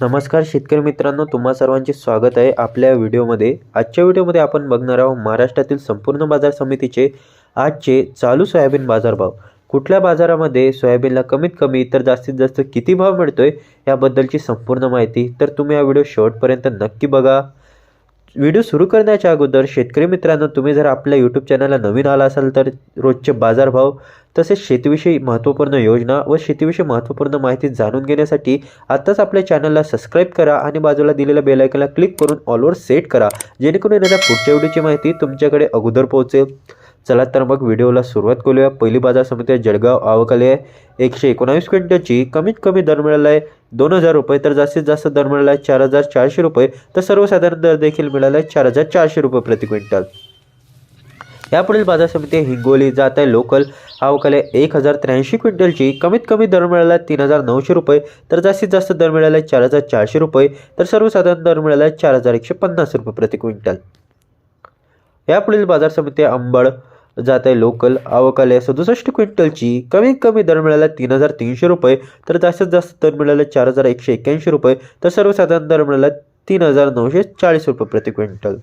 नमस्कार शेतकरी मित्रांनो तुम्हा सर्वांचे स्वागत आहे आपल्या व्हिडिओमध्ये. आजच्या व्हिडिओमध्ये आपण बघणार आहोत महाराष्ट्रातील संपूर्ण बाजार समितीचे आजचे चालू सोयाबीन बाजारभाव. कुठल्या बाजारामध्ये सोयाबीनला कमीत कमी तर जास्तीत जास्त किती भाव मिळतोय याबद्दलची संपूर्ण माहिती तर तुम्ही हा व्हिडिओ शेवटपर्यंत नक्की बघा. व्हिडिओ सुरू करण्याच्या अगोदर शेतकरी मित्रांनो तुम्ही जर आपल्या यूट्यूब चॅनलला नवीन आला असाल तर रोजचे बाजारभाव तसेच शेतीविषयी महत्त्वपूर्ण योजना व शेतीविषयी महत्त्वपूर्ण माहिती जाणून घेण्यासाठी आत्ताच आपल्या चॅनलला सबस्क्राईब करा आणि बाजूला दिलेल्या बेलायकनला क्लिक करून ऑलवर सेट करा जेणेकरून येणाऱ्या पुढच्या व्हिडिओची माहिती तुमच्याकडे अगोदर पोहोचेल. चला तर मग व्हिडिओला सुरुवात करूया. पहिली बाजार समिती आहे जळगाव आवकले आहे. एकशे एकोणावीस क्विंटलची कमीत कमी दर मिळाला आहे. दोन हजार रुपये तर जास्तीत जास्त दर मिळाला आहे चार हजार चारशे रुपये. तर सर्वसाधारण दर देखील मिळाला आहे चार हजार चारशे रुपये प्रति क्विंटल. यापुढील बाजार समिती हिंगोली. जात आहे लोकल. अवकाले एक हजार त्र्याऐंशी क्विंटलची कमीत कमी दर मिळाला तीन हजार नऊशे रुपये. तर जास्तीत जास्त दर मिळाला आहे चार हजार चारशे रुपये. तर सर्वसाधारण दर मिळाला आहे चार हजार एकशे पन्नास रुपये प्रति क्विंटल. यापुढील बाजार समिती अंबड. जात आहे लोकल अवकाले सदुसष्ट क्विंटलची कमीत कमी दर मिळाला तीन हजार तीनशे रुपये तर जास्तीत जास्त दर मिळाला चार हजार एकशे एक्क्याऐंशी रुपये तर सर्वसाधारण दर मिळाला तीन हजार नऊशे चाळीस रुपये प्रति क्विंटल.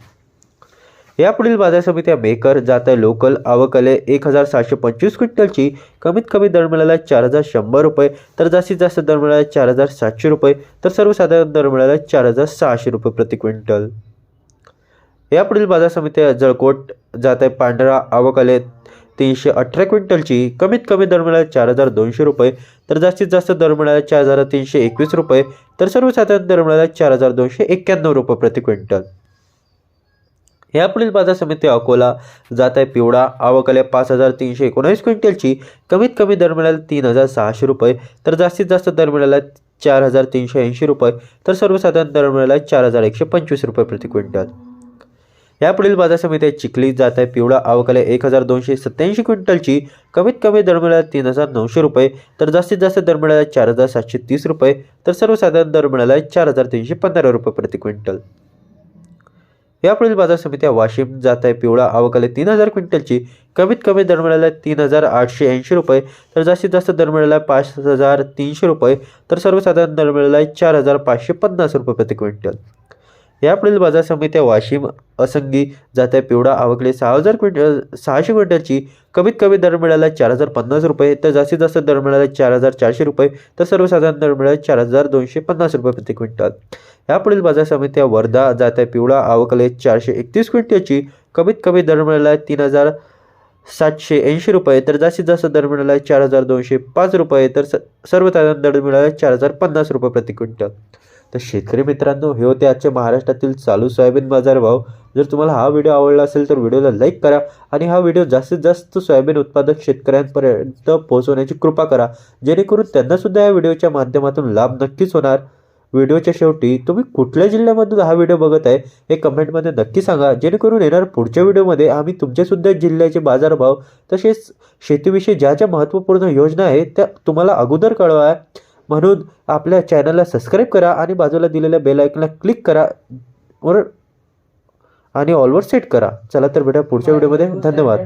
यापुढील बाजार समित्या मेकर जात आहे लोकल आवकले एक हजार सहाशे पंचवीस क्विंटलची कमीत कमी दर मिळाला चार हजार शंभर रुपये तर जास्तीत जास्त दर मिळाला चार हजार सातशे रुपये तर सर्वसाधारण दर मिळाला चार हजार सहाशे रुपये प्रति क्विंटल. यापुढील बाजार समित्या जळकोट जात आहे पांढरा आवकले तीनशे अठरा क्विंटलची कमीत कमी दर मिळाला चार हजार दोनशे रुपये. तर जास्तीत जास्त दर मिळाला चार हजार तीनशे एकवीस रुपये. तर सर्वसाधारण दर मिळाला चार हजार दोनशे एक्क्याण्णव रुपये प्रति क्विंटल. यापुढील बाजार समिती अकोला जात आहे. पिवळा आवकले पाच हजार तीनशे एकोणावीस क्विंटलची कमीत कमी दर मिळाला तीन हजार सहाशे रुपये. तर जास्तीत जास्त दर मिळाला चार हजार तीनशे ऐंशी रुपये. तर सर्वसाधारण दर मिळाला चार हजार एकशे पंचवीस रुपये प्रति क्विंटल. यापुढील बाजार समित्या चिखली जात आहे पिवळा आवकले एक हजार दोनशे सत्याऐंशी क्विंटलची कमीत कमी दर मिळाला तीन हजार नऊशे रुपये तर जास्तीत जास्त दर मिळाला चार हजार सातशे तीस रुपये तर सर्वसाधारण दर मिळाला चार हजार तीनशे पंधरा रुपये प्रति क्विंटल. यापुढील बाजार समित्या वाशिम जात आहे. पिवळा आवकले तीन हजार क्विंटलची कमीत कमी दर मिळाला तीन हजार आठशे ऐंशी रुपये तर जास्तीत जास्त दर मिळाला पाच हजार तीनशे रुपये तर सर्वसाधारण दर मिळाला चार हजार पाचशे पन्नास रुपये प्रति क्विंटल. यापुढील बाजार समित्या वाशिम असंगी जात्या पिवळा आवकले सहा हजार क्विंटल सहाशे क्विंटलची कमीत कमी दर मिळाला चार हजार पन्नास रुपये तर जास्तीत जास्त दर मिळाला चार हजार चारशे रुपये तर सर्वसाधारण दर मिळाला चार हजार दोनशे पन्नास रुपये प्रति क्विंटल. यापुढील बाजार समित्या वर्धा जात्या पिवळा आवकले चारशे एकतीस क्विंटलची कमीत कमी दर मिळाला तीन हजार सातशे ऐंशी रुपये तर जास्तीत जास्त दर मिळाला चार हजार दोनशे पाच रुपये तर स सर्वसाधारण दर मिळाला चार हजार पन्नास रुपये प्रति क्विंटल. तर शेतकरी मित्रांनो हे होते आजचे महाराष्ट्रातील चालू सोयाबीन बाजार भाव. जर तुम्हाला हा व्हिडिओ आवडला असेल तर व्हिडिओला लाईक करा आणि हा व्हिडिओ जास्तीत जास्त सोयाबीन उत्पादक शेतकऱ्यांपर्यंत पोहोचवण्याची कृपा करा जेणेकरून त्यांनासुद्धा या व्हिडिओच्या माध्यमातून लाभ नक्कीच होणार. व्हिडिओच्या शेवटी तुम्ही कुठल्या जिल्ह्यामधून हा व्हिडिओ बघत आहे हे कमेंटमध्ये नक्की सांगा. जेणेकरून येणार पुढच्या व्हिडिओमध्ये आम्ही तुमच्यासुद्धा जिल्ह्याचे बाजारभाव तसेच शेतीविषयी ज्या ज्या महत्त्वपूर्ण योजना आहेत त्या तुम्हाला अगोदर कळवा. म्हणून आपल्या चॅनलला सबस्क्राईब करा आणि बाजूला दिलेल्या बेल आयकनला क्लिक करा. वर आणि ऑलवर सेट करा. चला तर भेटा पुढच्या व्हिडिओमध्ये धन्यवाद.